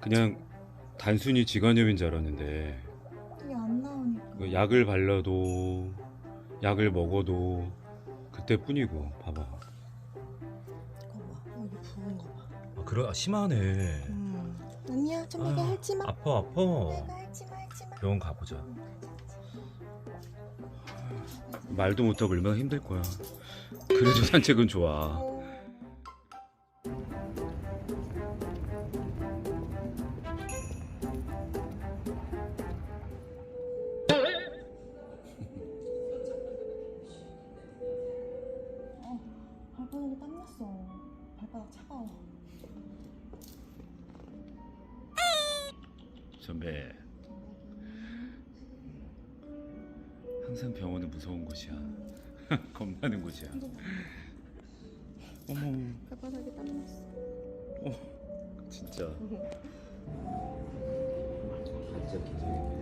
그냥 단순히 지간염인 줄 알았는데 이게 안 나오니까. 그 약을 발라도 약을 먹어도 그때뿐이고 봐봐. 이거 봐. 어, 이거 부은 거 봐. 아 그래 아, 심하네. 음. 아니야, 좀 이게 아, 할지 마. 아파 아파. 내가 할지 마, 할지 마. 병원 가보자. 가자. 말도 못하고 얼마나 힘들 거야. 그래도 산책은 좋아. 어. 어, 발바닥에 땀 났어. 발바닥 차가워. 선배. 항상 병원은 무서운 곳이야. 겁나는 곳이야. 어머, 발바닥에 땀 났어. 진짜. 진짜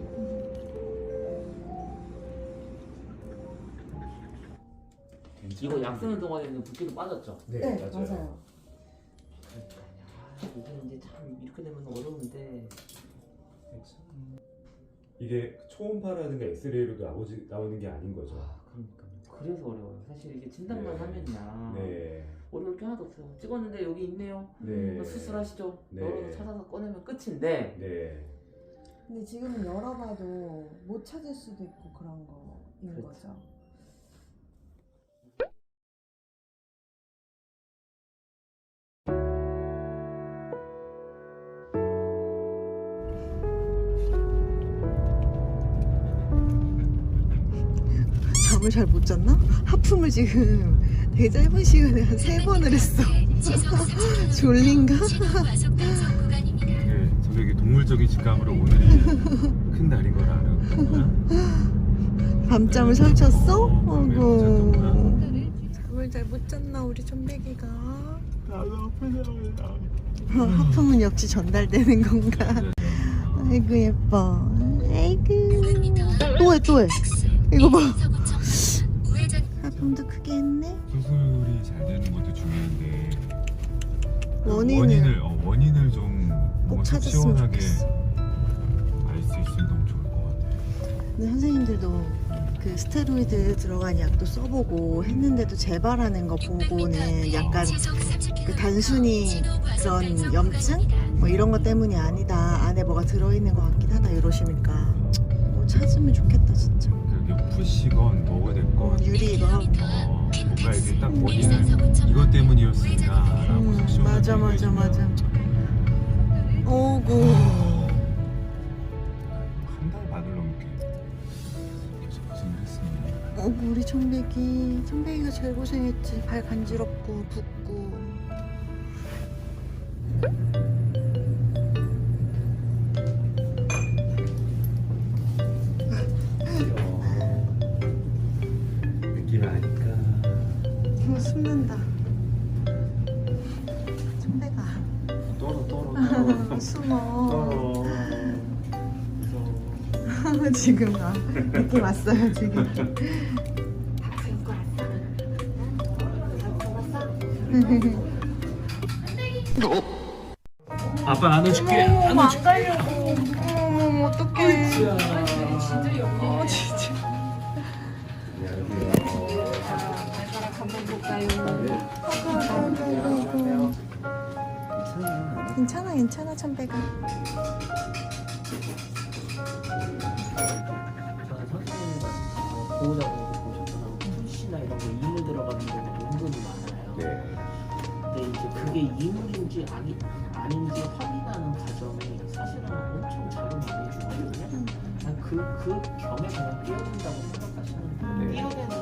이거 약 쓰는 동안에는 붓기도 빠졌죠? 네, 맞아요. 그러니까요. 아, 이게 이제 참 이렇게 되면 어려운데 이게 초음파라든가 엑스레이로도 나오지, 나오는 게 아닌 거죠. 아 그러니까요. 그래서 어려워요. 사실 이게 진단만 네. 하면야 네. 어려울 게 하나도 없어요. 찍었는데 여기 있네요. 네. 수술하시죠. 네. 열어서 찾아서 꺼내면 끝인데 네. 근데 지금은 열어봐도 못 찾을 수도 있고 그런 거인 그렇죠. 거죠. 잠을 잘 못 잤나? 하품을 지금 되게 짧은 시간에 한 세 번을 했어. 졸린가? 네, 저게 동물적인 직감으로 오늘이 큰 날인 걸 알았구나. 밤잠을 설쳤어? 어. 아이고 잠을 잘 못 잤나 우리 촌배기가 나도 아프다. 하품은 역시 전달되는 건가 아이고 예뻐 아이고 또해 또해 이거 봐 하품도 크게 했네? 수술이 잘 되는 것도 중요한데 그 원인을 원인을 어, 원인을 좀꼭 뭔가 속 찾았으면 시원하게 좋겠어. 알 수 있으면 너무 좋을 것 같아. 근데 선생님들도 그 스테로이드 들어간 약도 써보고 했는데도 재발하는 거 보고는 약간 그 단순히 그런 염증? 뭐 이런 것 때문이 아니다. 안에 뭐가 들어있는 것 같긴 하다. 이러시니까 뭐 찾으면 좋겠다 진짜 푸시건 뭐가 됐건 유리건 어, 뭔가 이게 딱 원인을 이것 때문이었습니다 라고 음, 속 시원하게 맞아 맞아 맞아. 오구. 한 달 반을 넘게 계속 고생을 했습니다. 오구 우리 청백이 청백이가 제일 고생했지. 발 간지럽고 붓고 숨는다. 청백아 떨어 떨어 아, 숨어. 떨어. 지금 아 느낌 왔어요 지금. 아빠 안아줄게. 어머 안 가려고. 어머 어떡해. 어 진짜. 괜찮 아 괜찮아 저는 선생님 보호자분들 보셨잖아요. 푸시나 이런 거 이물 들어가는 경우도 은근히 많아요. 네 근데 이제 그게 이물인지 아니, 아닌지 확인하는 과정이 사실은 엄청 작은 많이 주거든요. 그, 그 겸에 그냥 생각하시는 거예요. 네. 띄워내는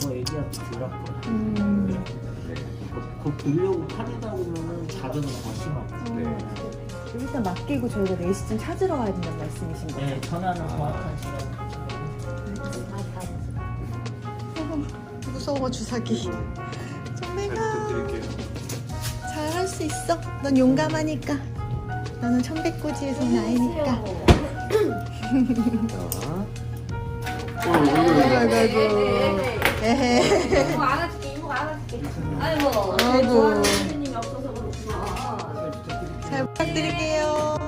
더 애기한테 덜 아파요. 음. 네. 그, 그 보려고 파내다 보면은 자극은 더 심하고. 네. 일단 맡기고 저희가 4시쯤 찾으러 가야 된다는 말씀이신 거죠? 네, 전화는 정확한 시간. 무서워 주사기 잘 부탁드릴게요 잘 할 수 있어 넌 용감하니까 너는 천백고지에서 나이니까 자. 아이고 아이고 에헤 뭐 안아줄게. 아이고, 아이고. 선생님이 없어서 그렇구나. 잘 부탁드릴게요.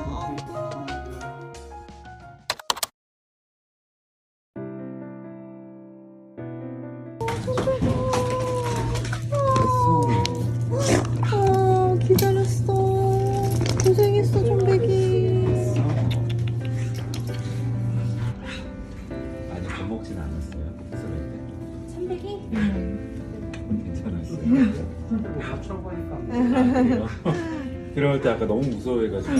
하니까 들어갈 때 아까 너무 무서워해가지고.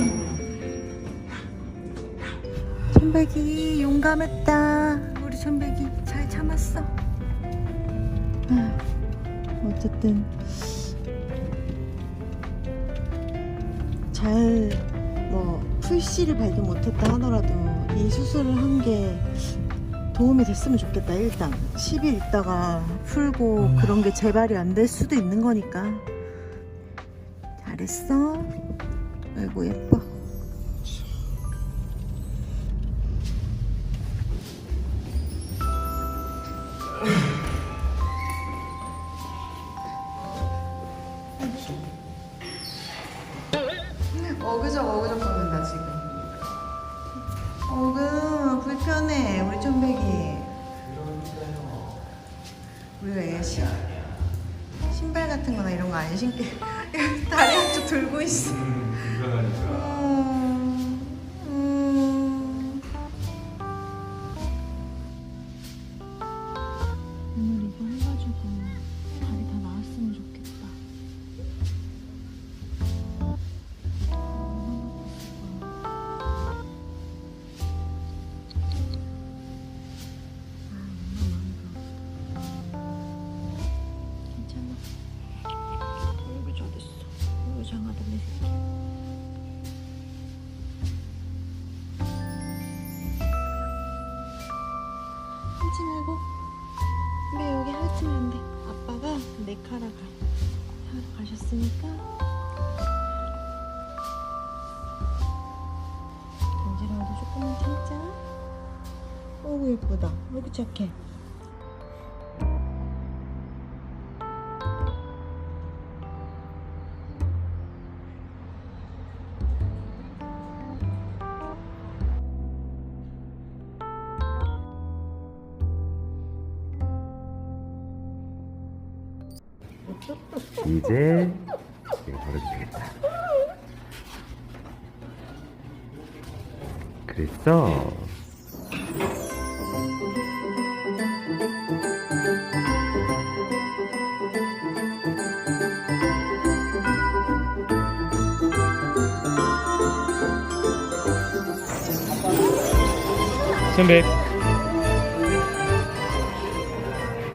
천백이 용감했다. 우리 천백이 잘 참았어. 아휴, 어쨌든 잘 뭐 풀씨를 발견 못했다 하더라도 이 수술을 한 게 도움이 됐으면 좋겠다. 일단 10일 있다가 풀고 그런 게 재발이 안 될 수도 있는 거니까 잘했어. 아이고 예뻐. 어그적 어그적 걷는다 지금 어그 불편해 우리 천백이 우리가 얘 신, 신발 같은 거나 이런 거 안 신게 다리 한쪽 들고 있어 불편하니까. 하지 말고. 왜 여기 핥으면 안 돼? 아빠가 내 카라 가. 하러 가셨으니까. 간지러워도 조금만 참자. 어우 예쁘다. 어구 착해. 이제 이거 버려주겠다. 그랬어. 선배.